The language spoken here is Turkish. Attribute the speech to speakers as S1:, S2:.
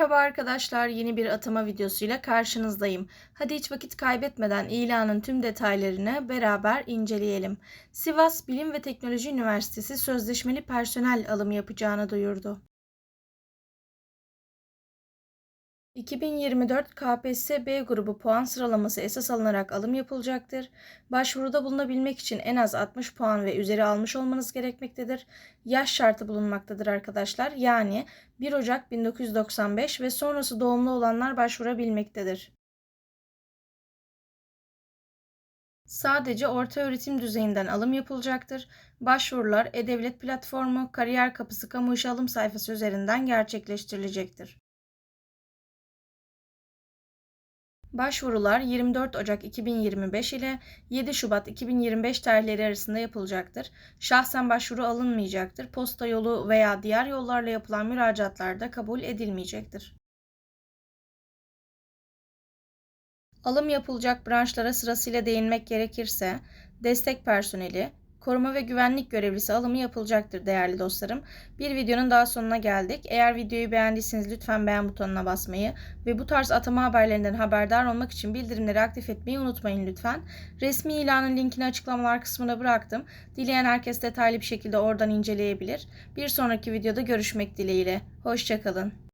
S1: Merhaba arkadaşlar, yeni bir atama videosuyla karşınızdayım. Hadi hiç vakit kaybetmeden ilanın tüm detaylarını beraber inceleyelim. Sivas Bilim ve Teknoloji Üniversitesi sözleşmeli personel alımı yapacağını duyurdu. 2024 KPSS B grubu puan sıralaması esas alınarak alım yapılacaktır. Başvuruda bulunabilmek için en az 60 puan ve üzeri almış olmanız gerekmektedir. Yaş şartı bulunmaktadır arkadaşlar. Yani 1 Ocak 1995 ve sonrası doğumlu olanlar başvurabilmektedir. Sadece orta öğretim düzeyinden alım yapılacaktır. Başvurular E-Devlet platformu, Kariyer Kapısı kamu işe alım sayfası üzerinden gerçekleştirilecektir. Başvurular 24 Ocak 2025 ile 7 Şubat 2025 tarihleri arasında yapılacaktır. Şahsen başvuru alınmayacaktır. Posta yolu veya diğer yollarla yapılan müracaatlar da kabul edilmeyecektir. Alım yapılacak branşlara sırasıyla değinmek gerekirse destek personeli, koruma ve güvenlik görevlisi alımı yapılacaktır değerli dostlarım. Bir videonun daha sonuna geldik. Eğer videoyu beğendiyseniz lütfen beğen butonuna basmayı ve bu tarz atama haberlerinden haberdar olmak için bildirimleri aktif etmeyi unutmayın lütfen. Resmi ilanın linkini açıklamalar kısmına bıraktım. Dileyen herkes detaylı bir şekilde oradan inceleyebilir. Bir sonraki videoda görüşmek dileğiyle. Hoşçakalın.